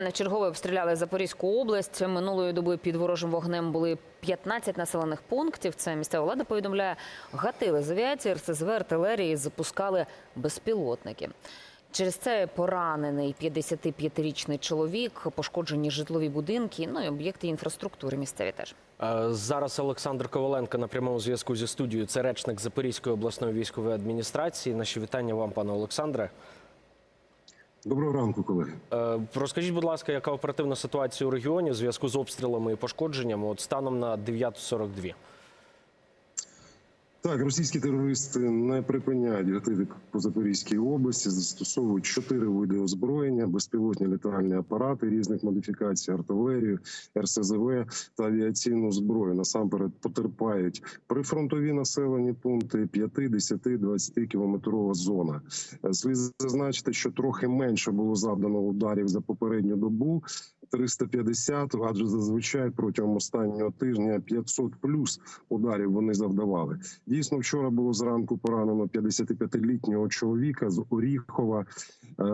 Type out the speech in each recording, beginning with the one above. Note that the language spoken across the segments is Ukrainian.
На чергове обстріляли Запорізьку область. Минулої доби під ворожим вогнем були 15 населених пунктів. Це місцева влада повідомляє. Гатили з авіації, РСЗВ, артилерії запускали безпілотники. Через це поранений 55-річний чоловік, пошкоджені житлові будинки, ну і об'єкти інфраструктури місцеві теж. Е, Зараз Олександр Коваленко на прямому зв'язку зі студією. Це речник Запорізької обласної військової адміністрації. Наші вітання вам, пане Олександре. Доброго ранку, колеги. Е, Розкажіть, будь ласка, яка оперативна ситуація у регіоні в зв'язку з обстрілами і пошкодженнями от станом на 9.42? Так, російські терористи не припиняють гатити по Запорізькій області, застосовують чотири види озброєння, безпілотні літальні апарати різних модифікацій, артилерію, РСЗВ та авіаційну зброю. Насамперед потерпають прифронтові населені пункти 5, 10, 20 кілометрова зона. Е, Слід зазначити, що трохи менше було завдано ударів за попередню добу. 350, адже зазвичай протягом останнього тижня 500 плюс ударів вони завдавали. Дійсно, вчора було зранку поранено 55-літнього чоловіка з Оріхова. Е,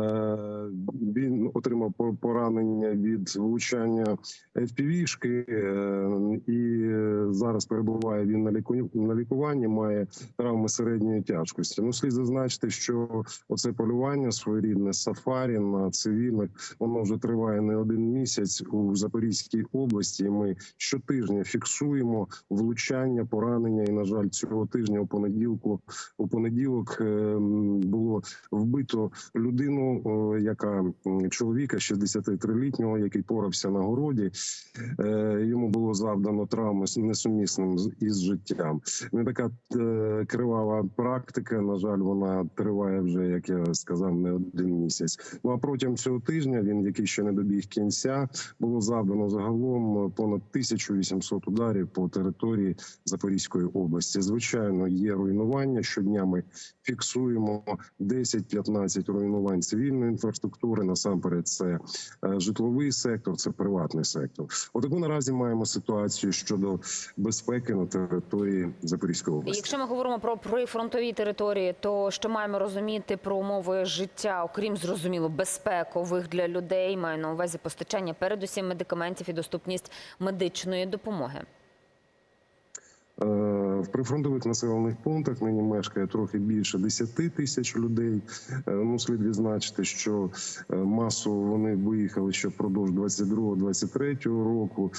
Він отримав по- поранення від влучання FPV-шки, е, і зараз перебуває він на на лікуванні. Має травми середньої тяжкості. Ну слід зазначити, що оце полювання своєрідне сафарі на цивільних воно вже триває не один місяць у Запорізькій області. Ми щотижня фіксуємо влучання, поранення. І на жаль, цього тижня у понеділку у понеділок е, було вбито людину, яка чоловіка 63-літнього, який порався на городі. Е, Йому було завдано травми несумісним із життям. Не така е, кривава практика. На жаль, вона триває вже, як я сказав, не один місяць. Ну а протягом цього тижня він, який ще не добіг кінця, було завдано загалом понад 1800 ударів по території Запорізької області. Звичайно, є руйнування. Щодня ми фіксуємо 10-15 руйнувань цивільної інфраструктури. Насамперед, це е, житловий сектор, це приватний сектор. Отаку наразі маємо ситуацію щодо безпеки на території Запорізької області. Якщо ми говоримо про прифронтові території, то що маємо розуміти про умови життя, окрім зрозуміло безпекових для людей, маю на увазі постачання, передусім медикаментів і доступність медичної допомоги. Е, В прифронтових населених пунктах нині мешкає трохи більше 10 тисяч людей. Е, Ну, слід відзначити, що е, масово вони виїхали ще впродовж 22-23 року.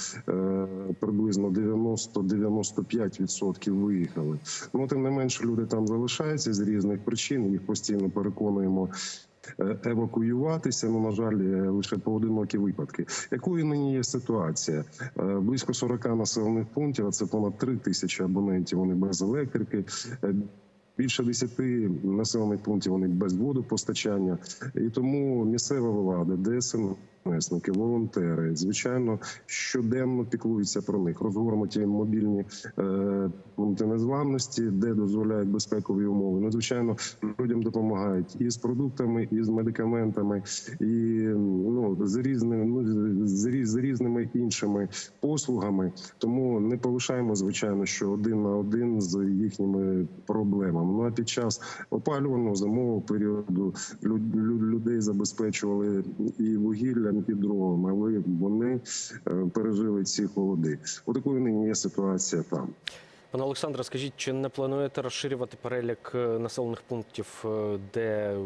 Приблизно 90-95% виїхали. Ну тим не менше, люди там залишаються з різних причин. Їх постійно переконуємо. Е, Евакуюватися, ну на жаль, е, лише поодинокі випадки. Якою нині є ситуація? Е, Близько 40 населених пунктів, а це понад 3 тисячі абонентів. Вони без електрики. Більше 10 населених пунктів вони без водопостачання, і тому місцева влада, ДСНСники, волонтери, звичайно, щоденно піклуються про них. Розгорнуті мобільні е, пункти незламності, де дозволяють безпекові умови. Ну, звичайно, людям допомагають і з продуктами, і з медикаментами, і ну з різними ну з, різними іншими послугами. Тому не полишаємо, звичайно, що один на один з їхніми проблемами. Ну а під час опалювального зимового періоду лю- лю- людей забезпечували і вугіллям, і дровами, але вони е, пережили ці холоди. Отакою нині є ситуація там. Пане Олександре, скажіть, чи не плануєте розширювати перелік е, населених пунктів, е, де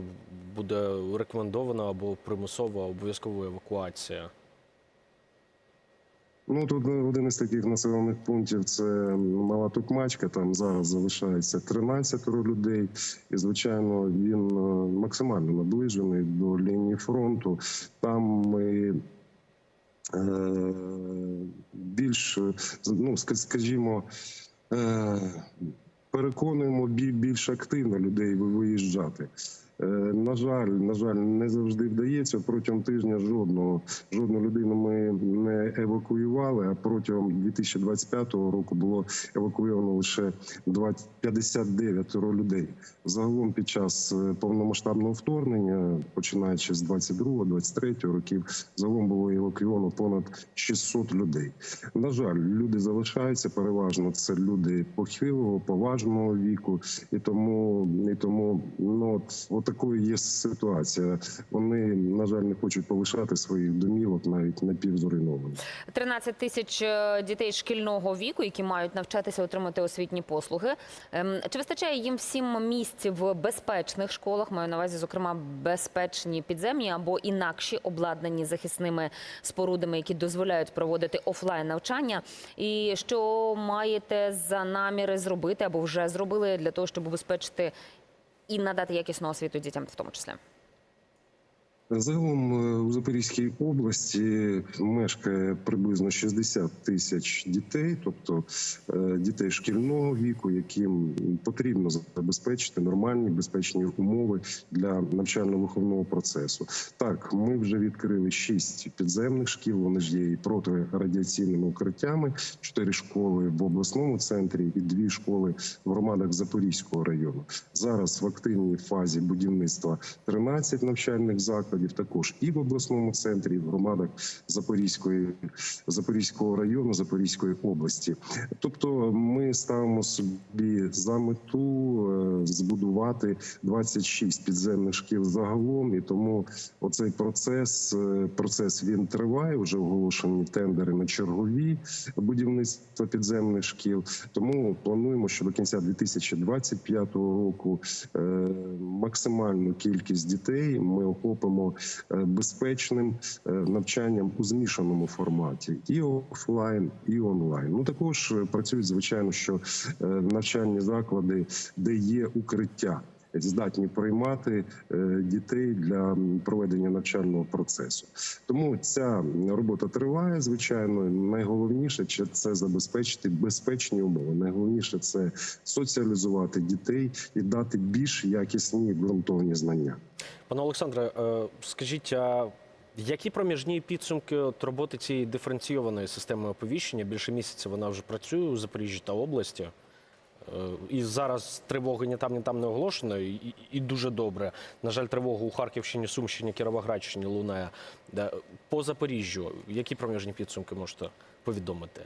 буде рекомендована або примусова обов'язкова евакуація? Ну тут один із таких населених пунктів це мала Токмачка. Там зараз залишається 13 людей, і звичайно він е, максимально наближений до лінії фронту. Там ми е, більш ну скажімо. Е, Переконуємо більш активно людей виїжджати. Е, На жаль, на жаль, не завжди вдається. Протягом тижня жодного жодну людину ми не евакуювали. А протягом 2025 року було евакуйовано лише 20 59 людей. Загалом під час е, повномасштабного вторгнення, починаючи з 22-23 років, загалом було евакуйовано понад 600 людей. На жаль, люди залишаються переважно. Це люди похилого, поважного віку, і тому і тому ну от такою є ситуація. Вони на жаль не хочуть полишати своїх домівок навіть напівзруйнованих. 13 тисяч е, дітей шкільного віку, які мають навчатися отримати освітні послуги. Ем, Чи вистачає їм всім місць в безпечних школах? Маю на увазі, зокрема, безпечні підземні або інакші обладнані захисними спорудами, які дозволяють проводити офлайн навчання. І що маєте за наміри зробити або вже зробили для того, щоб убезпечити і надати якісну освіту дітям, в тому числі? Загалом е, у Запорізькій області мешкає приблизно 60 тисяч дітей, тобто е, дітей шкільного віку, яким потрібно забезпечити нормальні безпечні умови для навчально-виховного процесу. Так, ми вже відкрили шість підземних шкіл. Вони ж є і протирадіаційними укриттями, чотири школи в обласному центрі і дві школи в громадах Запорізького району. Зараз в активній фазі будівництва 13 навчальних закладів, також і в обласному центрі, і в громадах Запорізької Запорізького району, Запорізької області. Тобто, ми ставимо собі за мету е, збудувати 26 підземних шкіл загалом, і тому оцей процес е, процес він триває. Вже оголошені тендери на чергові будівництва підземних шкіл. Тому плануємо, що до кінця 2025 року е, максимальну кількість дітей ми охопимо е, безпечним е, навчанням у змішаному форматі і офлайн, і онлайн. Ну також е, працюють звичайно, що навчальні заклади, де є укриття. Здатні приймати е, дітей для проведення навчального процесу, тому ця робота триває. Звичайно, найголовніше це забезпечити безпечні умови. Найголовніше це соціалізувати дітей і дати більш якісні ґрунтовні знання. Пане Олександре, е, скажіть, а які проміжні підсумки от роботи цієї диференційованої системи оповіщення? Більше місяця вона вже працює у Запоріжжі та області. Е, І зараз тривоги ні там, ні там не оголошено, і, і- дуже добре. На жаль, тривога у Харківщині, Сумщині, Кіровоградщині лунає. Да. По Запоріжжю, які проміжні підсумки можете повідомити?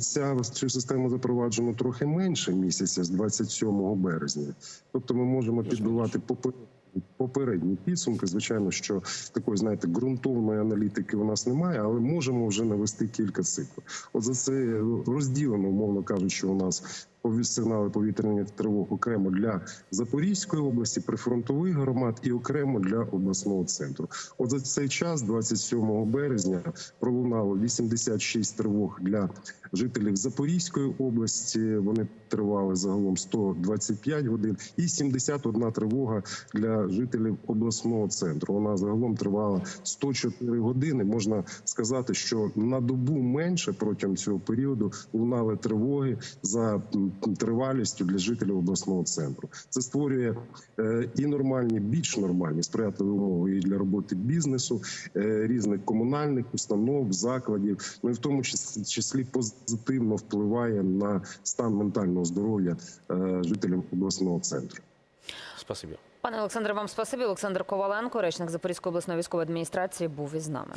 Ця цю систему запроваджено трохи менше місяця з 27 березня. Тобто, ми можемо підбивати попер- попередні підсумки. Звичайно, що такої знаєте ґрунтовної аналітики у нас немає, але можемо вже навести кілька циклів. От за це розділено, умовно кажучи, у нас сигнали повітряних тривог окремо для Запорізької області, прифронтових громад і окремо для обласного центру. От за цей час, 27 березня, пролунало 86 тривог для жителів Запорізької області. Вони тривали загалом 125 годин, і 71 тривога для жителів обласного центру. Вона загалом тривала 104 години. Можна сказати, що на добу менше протягом цього періоду лунали тривоги за тривалістю для жителів обласного центру. Це створює е, і нормальні, більш нормальні сприятливі умови і для роботи бізнесу, е, різних комунальних установ, закладів. Ну і в тому чис- числі позитивно впливає на стан ментального здоров'я е, жителів обласного центру. Спасибі. Пане Олександре, вам спасибі. Олександр Коваленко, речник Запорізької обласної військової адміністрації, був із нами.